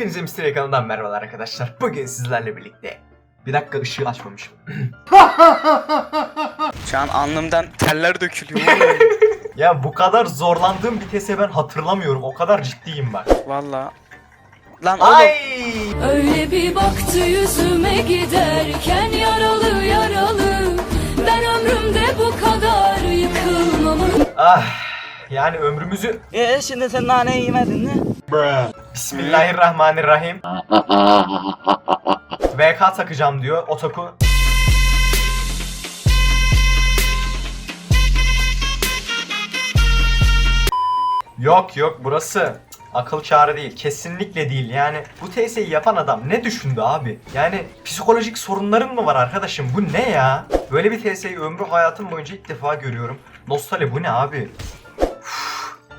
Hepinize Mr. Ekran'dan merhabalar arkadaşlar. Bugün sizlerle birlikte. Bir dakika ışığı açmamışım. Şu an alnımdan teller dökülüyor. ya bu kadar zorlandığım bir tese ben hatırlamıyorum. O kadar ciddiyim bak. Valla. Lan oğlum. Ay! Öyle bir baktı yüzüme giderken yaralı yaralı Ben ömrümde bu kadar yıkılmamış Ah! Yani ömrümüzü Ee şimdi sen nane yemedin mi? Bismillahirrahmanirrahim. VK takacağım diyor Otaku. Yok yok burası akıl kârı değil. Kesinlikle değil. Yani bu TS'yi yapan adam ne düşündü abi? Yani psikolojik sorunların mı var arkadaşım? Bu ne ya? Böyle bir TS'yi ömrü hayatım boyunca ilk defa görüyorum. Nostali bu ne abi?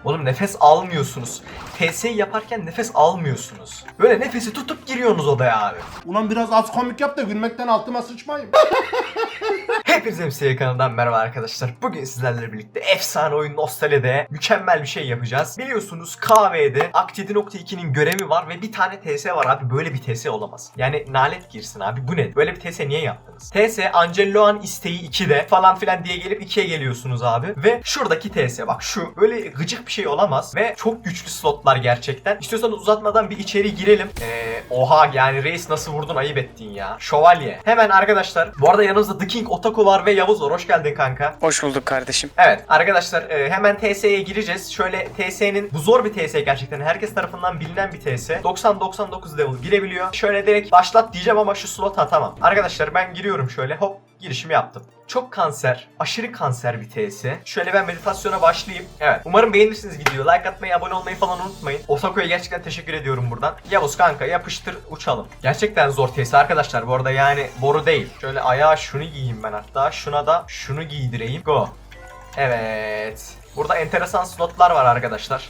Oğlum nefes almıyorsunuz. TS'yi yaparken nefes almıyorsunuz. Böyle nefesi tutup giriyorsunuz odaya abi. Ulan biraz az komik yap da gülmekten altıma sıçmayayım. Hepinize MCA kanalından merhaba arkadaşlar. Bugün sizlerle birlikte efsane oyun Nostale'de mükemmel bir şey yapacağız. Biliyorsunuz KV'de Akt 7.2'nin görevi var ve bir tane TS var abi. Böyle bir TS olamaz. Yani nalet girsin abi. Bu ne? Böyle bir TS niye yaptınız? TS Angeloan isteği 2'de falan filan diye gelip 2'ye geliyorsunuz abi. Ve şuradaki TS bak şu. Böyle gıcık bir şey olamaz ve çok güçlü slotlar gerçekten. İstiyorsanız uzatmadan bir içeri girelim. Ee, oha yani reis nasıl vurdun ayıp ettin ya. Şövalye. Hemen arkadaşlar. Bu arada yanımızda The King Otaku var ve Yavuz var. Hoş geldin kanka. Hoş bulduk kardeşim. Evet arkadaşlar e, hemen TS'ye gireceğiz. Şöyle TS'nin bu zor bir TS gerçekten. Herkes tarafından bilinen bir TS. 90-99 level girebiliyor. Şöyle direkt başlat diyeceğim ama şu slot atamam. Arkadaşlar ben giriyorum şöyle hop girişimi yaptım. Çok kanser, aşırı kanser bir TS. Şöyle ben meditasyona başlayayım. Evet. Umarım beğenirsiniz videoyu. Like atmayı, abone olmayı falan unutmayın. Osako'ya gerçekten teşekkür ediyorum buradan. Yavuz kanka yapıştır uçalım. Gerçekten zor TS arkadaşlar. Bu arada yani boru değil. Şöyle ayağa şunu giyeyim ben hatta. Şuna da şunu giydireyim. Go. Evet. Burada enteresan slotlar var arkadaşlar.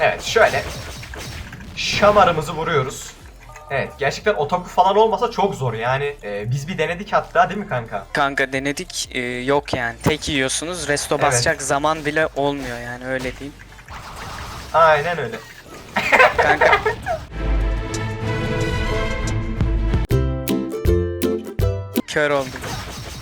Evet şöyle şamarımızı vuruyoruz. Evet gerçekten otaku falan olmasa çok zor yani. Ee, biz bir denedik hatta değil mi kanka? Kanka denedik ee, yok yani. Tek yiyorsunuz. Resto Evet. basacak zaman bile olmuyor yani öyle diyeyim. Aynen öyle. Kanka kör oldum.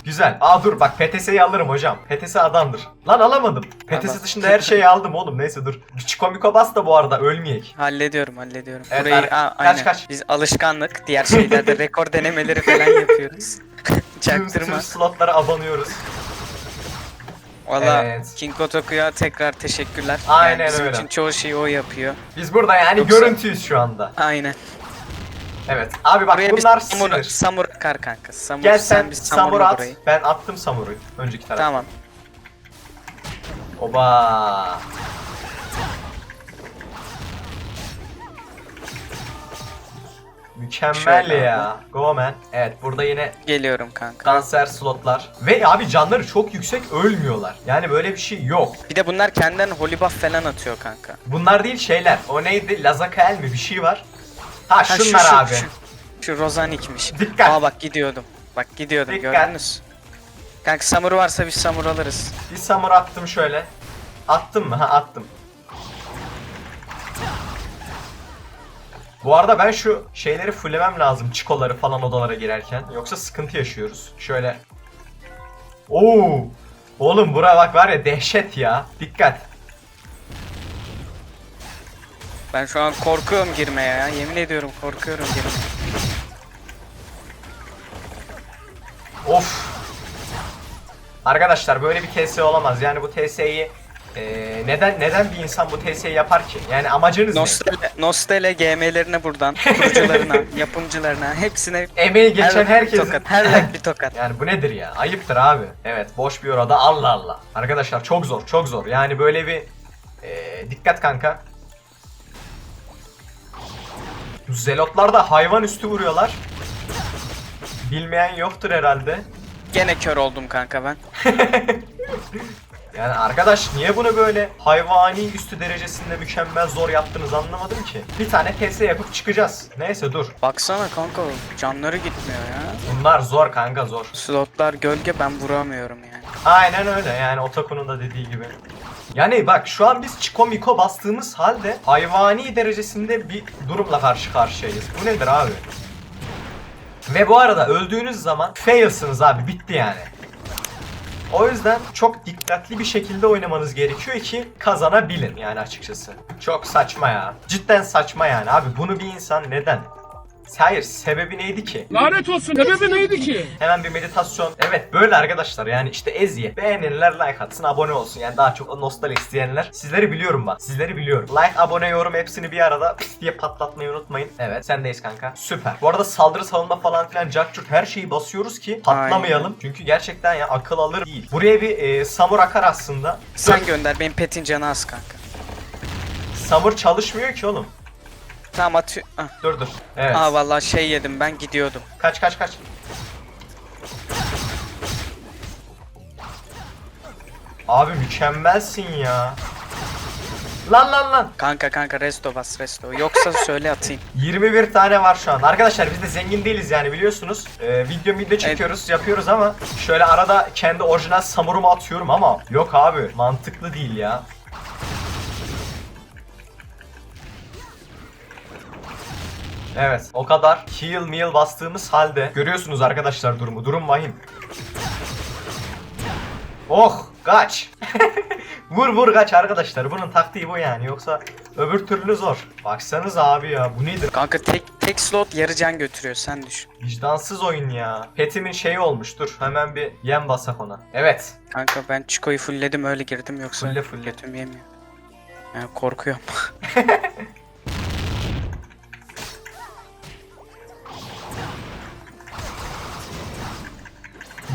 Güzel. Aa dur bak PTS'yi alırım hocam. PTS adamdır. Lan alamadım. PTS dışında her şeyi aldım oğlum. Neyse dur. Çikomiko bas da bu arada ölmeyek. Hallediyorum hallediyorum. Evet, Burayı ar- Aa, kaç, aynen. kaç? Biz alışkanlık. Diğer şeylerde rekor denemeleri falan yapıyoruz. Tüm, tüm Çaktırma. slotlara abanıyoruz. Valla Evet. King Otoku'ya tekrar teşekkürler. Aynen yani bizim öyle. için çoğu şeyi o yapıyor. Biz burada yani Yoksa- görüntüyüz şu anda. Aynen. Evet. Abi bak Buraya bunlar bir samur, sinir. samur kar kanka. Samur, Gel sen bir samur at. burayı. Ben attım samuruyu. Önceki tarafa. Tamam. Oba. Mükemmel Şöyle ya. Go man. Evet burada yine Geliyorum kanka. kanser slotlar. Ve abi canları çok yüksek ölmüyorlar. Yani böyle bir şey yok. Bir de bunlar kendinden holy buff falan atıyor kanka. Bunlar değil şeyler. O neydi? Lazakael mi? Bir şey var. Ha, Ha, şunlar şu, şu, abi. Şu, şu Rozanik'miş. Dikkat. Aa bak gidiyordum. Bak gidiyordum Dikkat. gördünüz. Kanka samur varsa bir samur alırız. Bir samur attım şöyle. Attım mı? Ha attım. Bu arada ben şu şeyleri fullemem lazım. Çikoları falan odalara girerken. Yoksa sıkıntı yaşıyoruz. Şöyle. Oo! Oğlum bura bak var ya dehşet ya. Dikkat. Ben şu an korkuyorum girmeye ya. Yemin ediyorum korkuyorum girmeye. Of. Arkadaşlar böyle bir TS olamaz. Yani bu TS'yi eee, neden neden bir insan bu TS'yi yapar ki? Yani amacınız ne? Nostele, Nostele GM'lerine buradan, kurucularına, yapımcılarına, hepsine Emeği geçen her herkesin tokat, her like bir tokat. Yani bu nedir ya? Ayıptır abi. Evet boş bir orada Allah Allah. Arkadaşlar çok zor çok zor. Yani böyle bir eee, dikkat kanka. Zelotlar da hayvan üstü vuruyorlar. Bilmeyen yoktur herhalde. Gene kör oldum kanka ben. Yani arkadaş niye bunu böyle hayvani üstü derecesinde mükemmel zor yaptınız anlamadım ki. Bir tane PS yapıp çıkacağız. Neyse dur. Baksana kanka canları gitmiyor ya. Bunlar zor kanka zor. Slotlar gölge ben vuramıyorum yani. Aynen öyle yani Otaku'nun da dediği gibi. Yani bak şu an biz Chico Miko bastığımız halde hayvani derecesinde bir durumla karşı karşıyayız. Bu nedir abi? Ve bu arada öldüğünüz zaman failsınız abi bitti yani. O yüzden çok dikkatli bir şekilde oynamanız gerekiyor ki kazanabilin yani açıkçası. Çok saçma ya. Cidden saçma yani abi bunu bir insan neden? Hayır sebebi neydi ki? Lanet olsun. Sebebi neydi ki? Hemen bir meditasyon. Evet böyle arkadaşlar yani işte eziyet. Beğenenler like atsın abone olsun. Yani daha çok nostalji isteyenler. Sizleri biliyorum bak. Sizleri biliyorum. Like, abone, yorum hepsini bir arada pis diye patlatmayı unutmayın. Evet sendeyiz kanka. Süper. Bu arada saldırı savunma falan filan cart her şeyi basıyoruz ki patlamayalım. Çünkü gerçekten ya akıl alır değil. Buraya bir e, samur akar aslında. Sen gönder benim petin canı az kanka. Samur çalışmıyor ki oğlum. Tamam atıyor. Ah. Dur dur. Evet. Aa vallahi şey yedim ben gidiyordum. Kaç kaç kaç. Abi mükemmelsin ya. Lan lan lan. Kanka kanka resto bas resto. Yoksa söyle atayım. 21 tane var şu an. Arkadaşlar biz de zengin değiliz yani biliyorsunuz. Ee, video video çekiyoruz, yapıyoruz ama şöyle arada kendi orijinal samurumu atıyorum ama yok abi mantıklı değil ya. Evet o kadar heal meal bastığımız halde görüyorsunuz arkadaşlar durumu. Durum vahim. Oh kaç. vur vur kaç arkadaşlar. Bunun taktiği bu yani. Yoksa öbür türlü zor. Baksanız abi ya bu nedir? Kanka tek tek slot yarı can götürüyor sen düşün. Vicdansız oyun ya. Petimin şeyi olmuş. Dur hemen bir yem basak ona. Evet. Kanka ben Chico'yu fullledim öyle girdim yoksa Fulle fulle. götüm yemiyor. Yani korkuyorum.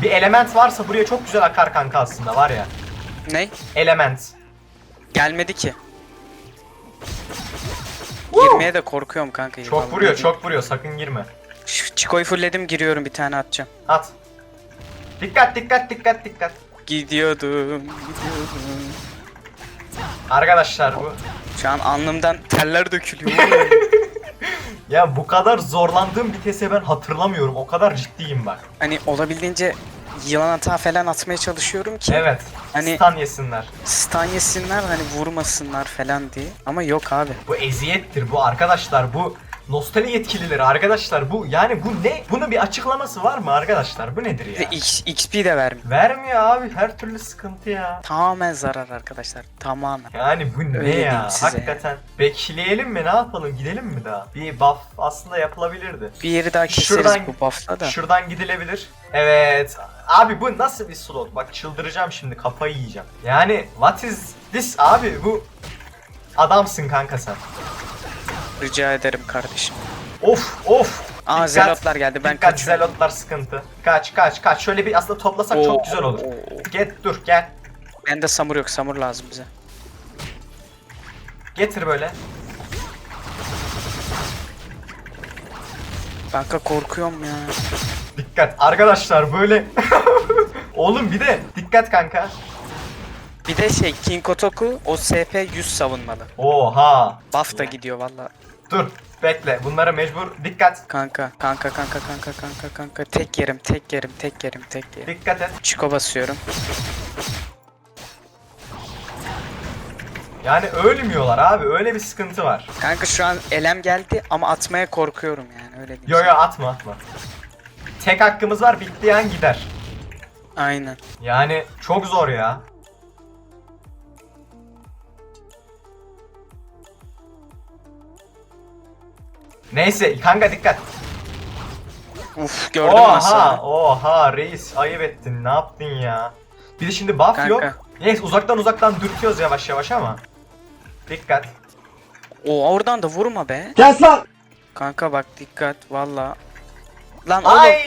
Bir element varsa buraya çok güzel akar kanka aslında var ya. ne? Element. Gelmedi ki. Girmeye de korkuyorum kanka. Çok vuruyor çok vuruyor sakın girme. Şu Chico'yu fullledim giriyorum bir tane atacağım. At. Dikkat dikkat dikkat dikkat. Gidiyordum, gidiyordum. Arkadaşlar bu. Şu an alnımdan teller dökülüyor. Ya bu kadar zorlandığım bir TS ben hatırlamıyorum. O kadar ciddiyim bak. hani olabildiğince yılan hata falan atmaya çalışıyorum ki Evet. Hani- Stun yesinler. stun yesinler hani vurmasınlar falan diye. Ama yok abi. Bu eziyettir bu arkadaşlar bu nostalji yetkilileri arkadaşlar bu yani bu ne? Bunun bir açıklaması var mı arkadaşlar? Bu nedir Ve ya? X- XP de vermiyor. Vermiyor abi her türlü sıkıntı ya. Tamamen zarar arkadaşlar. Tamamen. Yani bu ne Öyle diyeyim ya? size. Hakikaten. Bekleyelim mi? Ne yapalım? Gidelim mi daha? Bir buff aslında yapılabilirdi. Bir yeri daha keseriz Şuradan- bu buff'la da. Şuradan gidilebilir. Evet. Abi bu nasıl bir slot? Bak çıldıracağım şimdi kafayı yiyeceğim. Yani what is this abi bu adamsın kanka sen. Rica ederim kardeşim. Of of. Aa Dikkat, zelotlar geldi ben Dikkat kaçıyorum. zelotlar sıkıntı. Kaç kaç kaç. Şöyle bir aslında toplasak Oo, çok güzel olur. oo. Get dur gel. Bende samur yok samur lazım bize. Getir böyle. Kanka korkuyorum ya. Dikkat. Arkadaşlar böyle. Oğlum bir de dikkat kanka. Bir de şey King Kotoku o SP 100 savunmalı. Oha. Buff da gidiyor valla. Dur. Bekle. Bunlara mecbur. Dikkat. Kanka kanka kanka kanka kanka kanka tek yerim tek yerim tek yerim tek yerim. Dikkat et. Çiko basıyorum. Yani ölmüyorlar abi. Öyle bir sıkıntı var. Kanka şu an elem geldi ama atmaya korkuyorum yani öyle diyeyim. Yo sana. yo atma atma. Tek hakkımız var. Bittiği an gider. Aynen. Yani çok zor ya. Neyse kanka dikkat. Uf gördün oha nasıl? oha reis ayıp ettin ne yaptın ya. Bir de şimdi buff Kanka. yok. Neyse uzaktan uzaktan dürtüyoruz yavaş yavaş ama. Dikkat. O oradan da vurma be. Kes lan! Kanka bak dikkat valla. Lan oğlum. Ay!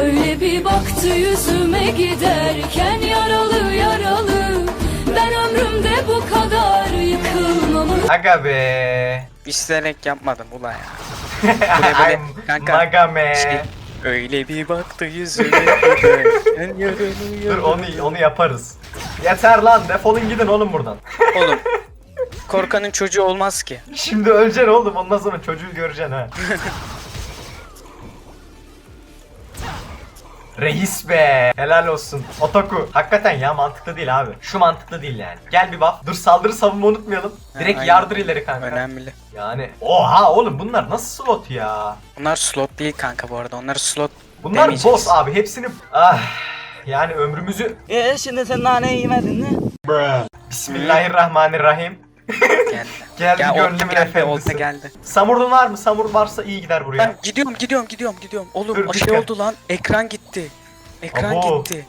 Öyle bir baktı yüzüme giderken yaralı yaralı Ben ömrümde bu kadar yıkılmamış Aga be. İsteyerek yapmadım ula ya. Böyle kanka, Maga me. Şey, öyle bir baktı yaralı Dur onu onu yaparız. Yeter lan defolun gidin oğlum buradan. Oğlum. Korkanın çocuğu olmaz ki. Şimdi öleceksin oğlum ondan sonra çocuğu göreceksin ha. Reis be. Helal olsun. Otaku. Hakikaten ya mantıklı değil abi. Şu mantıklı değil yani. Gel bir buff. Dur saldırı savunma unutmayalım. Direkt aynen. yardır ileri kanka. Önemli. Yani oha oğlum bunlar nasıl slot ya? Bunlar slot değil kanka bu arada. Onlar slot Bunlar demeyeceğiz. boss abi hepsini ah yani ömrümüzü E şimdi sen nane yemedin mi? Bismillahirrahmanirrahim. Geldi. Geldi olta gönlümün geldi, olta efendisi. geldi. Samurun var mı? Samur varsa iyi gider buraya. Ben gidiyorum, gidiyorum, gidiyorum, gidiyorum. Oğlum Dur, şey oldu lan. Ekran gitti. Ekran Abo. gitti.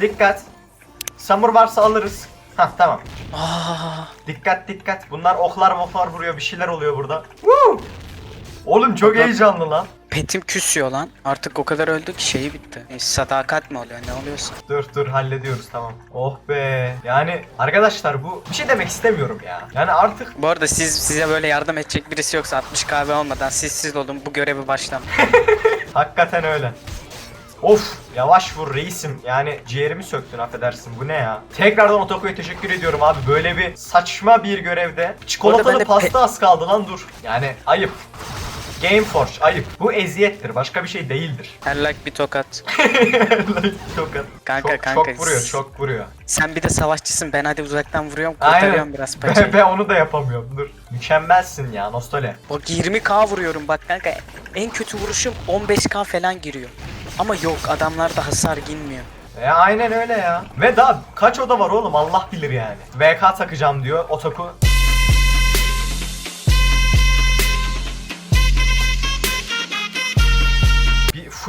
Dikkat. Samur varsa alırız. Hah tamam. Aa, Dikkat dikkat. Bunlar oklar moklar vuruyor. Bir şeyler oluyor burada. Woo! Oğlum çok heyecanlı lan. petim küsüyor lan. Artık o kadar öldü ki şeyi bitti. E, sadakat mi oluyor ne oluyorsa. Dur dur hallediyoruz tamam. Oh be. Yani arkadaşlar bu bir şey demek istemiyorum ya. Yani artık Bu arada siz size böyle yardım edecek birisi yoksa 60 kahve olmadan siz siz olun bu görevi başlamayın. hakikaten öyle. Of yavaş vur reisim. Yani ciğerimi söktün affedersin. Bu ne ya? Tekrardan Otaku'ya teşekkür ediyorum abi. Böyle bir saçma bir görevde. Çikolatalı ben de pasta az kaldı lan dur. Yani ayıp. Gameforge ayıp. Bu eziyettir. Başka bir şey değildir. Her like bir tokat. Tokat. Kanka, çok, kanka. çok vuruyor, çok vuruyor. Sen bir de savaşçısın ben hadi uzaktan vuruyorum Aynen. kurtarıyorum biraz Ben, paçayı. ben onu da yapamıyorum. Dur. Mükemmelsin ya Nostale. Bak 20k vuruyorum bak kanka. En kötü vuruşum 15k falan giriyor. Ama yok adamlarda hasar girmiyor. E aynen öyle ya. Ve daha kaç oda var oğlum Allah bilir yani. VK takacağım diyor Otaku.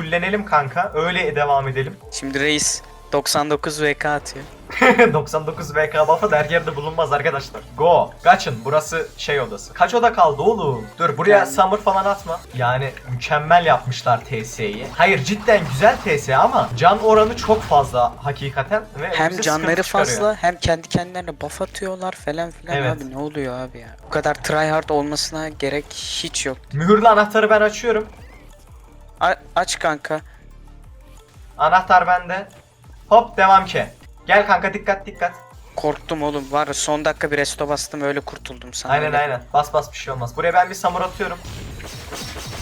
Fullenelim kanka. Öyle devam edelim. Şimdi reis 99 VK atıyor. 99 VK buff'ı da her yerde bulunmaz arkadaşlar. Go. Kaçın. Burası şey odası. Kaç oda kaldı oğlum? Dur buraya Yani- summer falan atma. Yani mükemmel yapmışlar TS'yi. Hayır cidden güzel TS ama can oranı çok fazla hakikaten. Ve Hem canları fazla hem kendi kendilerine buff atıyorlar falan filan Evet. abi ne oluyor abi ya. Bu kadar tryhard olmasına gerek hiç yok. Mühürlü anahtarı ben açıyorum. A- aç kanka. Anahtar bende. Hop devam ki. Gel kanka dikkat dikkat. Korktum oğlum var ya son dakika bir resto bastım öyle kurtuldum sana. Aynen öyle. aynen. Bas bas bir şey olmaz. Buraya ben bir samur atıyorum.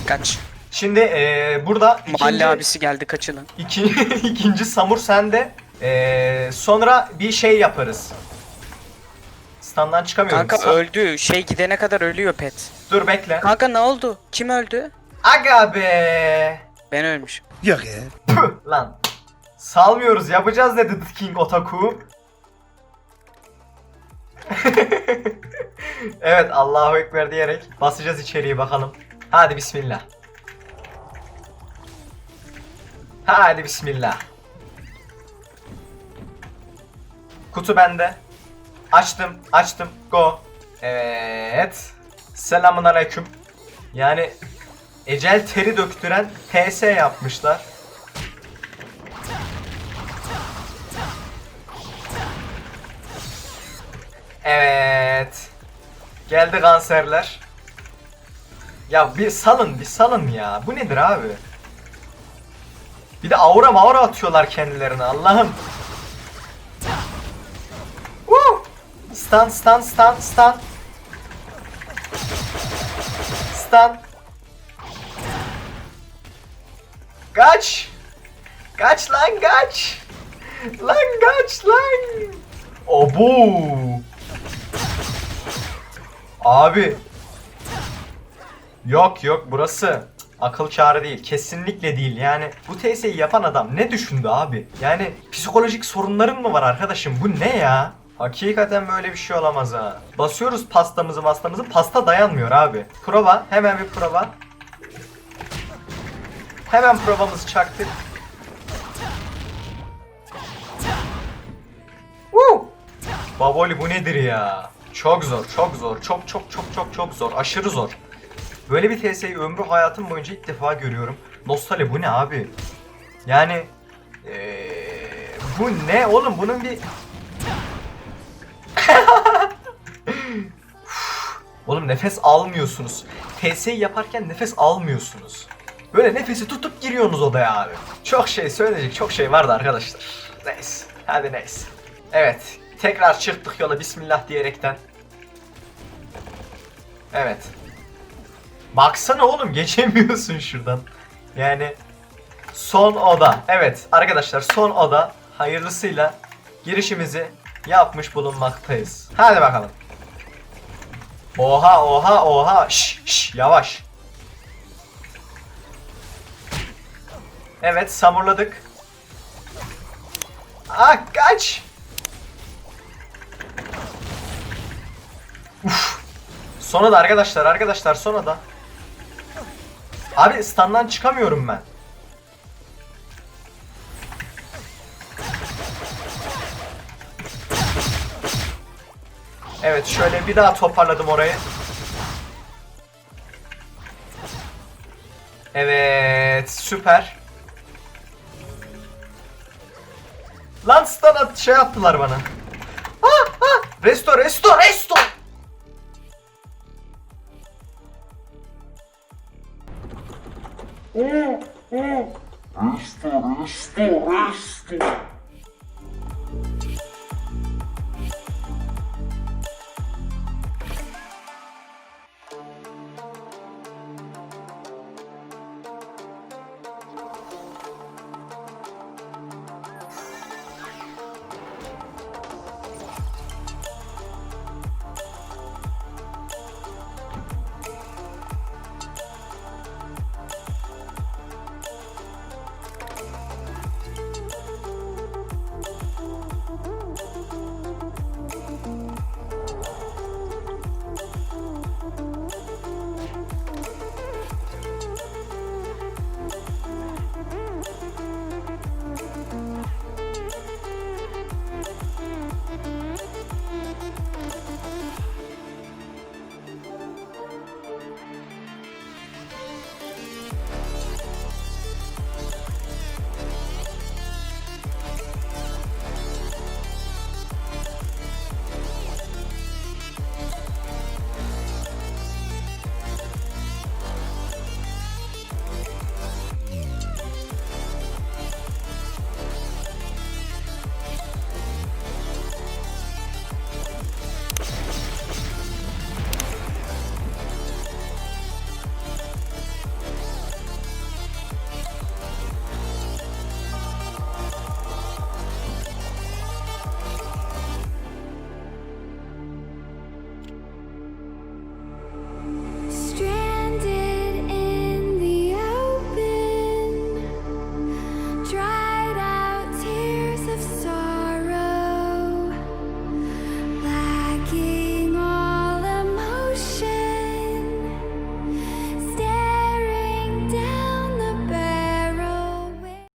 Kaç. Şimdi eee, burada Mahalle ikinci, abisi geldi kaçılın. iki, ikinci samur sende. Eee, sonra bir şey yaparız. Standdan çıkamıyorum. Kanka Sa- öldü. Şey gidene kadar ölüyor pet. Dur bekle. Kanka ne oldu? Kim öldü? Aga be. Ben ölmüşüm. Püh, lan. Salmıyoruz yapacağız dedi The King Otaku. evet Allahu Ekber diyerek basacağız içeriye bakalım. Hadi bismillah. Hadi bismillah. Kutu bende. Açtım, açtım. Go. Evet. Selamun aleyküm. Yani ecel teri döktüren TS yapmışlar. Evet. Geldi kanserler. Ya bir salın, bir salın ya. Bu nedir abi? Bir de aura maura atıyorlar kendilerine Allah'ım. Stun, stun, stun, stun. Stun. Kaç. Kaç lan kaç. Lan kaç lan. Obu. Abi. Yok yok burası akıl kârı değil. Kesinlikle değil. Yani bu TS'yi yapan adam ne düşündü abi? Yani psikolojik sorunların mı var arkadaşım? Bu ne ya? Hakikaten böyle bir şey olamaz ha. Basıyoruz pastamızı pastamızı pasta dayanmıyor abi. Prova hemen bir prova. Hemen provamızı çaktık. Woo! Baboli bu nedir ya? Çok zor, çok zor. Çok çok çok çok çok zor. Aşırı zor. Böyle bir TS'yi ömrü hayatım boyunca ilk defa görüyorum. Nostali bu ne abi? Yani eee, bu ne oğlum bunun bir Oğlum nefes almıyorsunuz. TS'yi yaparken nefes almıyorsunuz. Böyle nefesi tutup giriyorsunuz odaya abi. Çok şey söyleyecek çok şey vardı arkadaşlar. Neyse. Hadi neyse. Evet. Tekrar çıktık yola bismillah diyerekten. Evet. Baksana oğlum geçemiyorsun şuradan. Yani Son oda. Evet arkadaşlar son oda hayırlısıyla girişimizi yapmış bulunmaktayız. Hadi bakalım. Oha oha oha. Şş, şş, yavaş. Evet samurladık. Ah kaç. Uf. Sonra da arkadaşlar arkadaşlar sonra da. Abi standdan çıkamıyorum ben. Evet şöyle bir daha toparladım orayı. Evet süper. Lan stun at şey yaptılar bana. Ah, ah. Resto resto resto. Resto, resto, resto.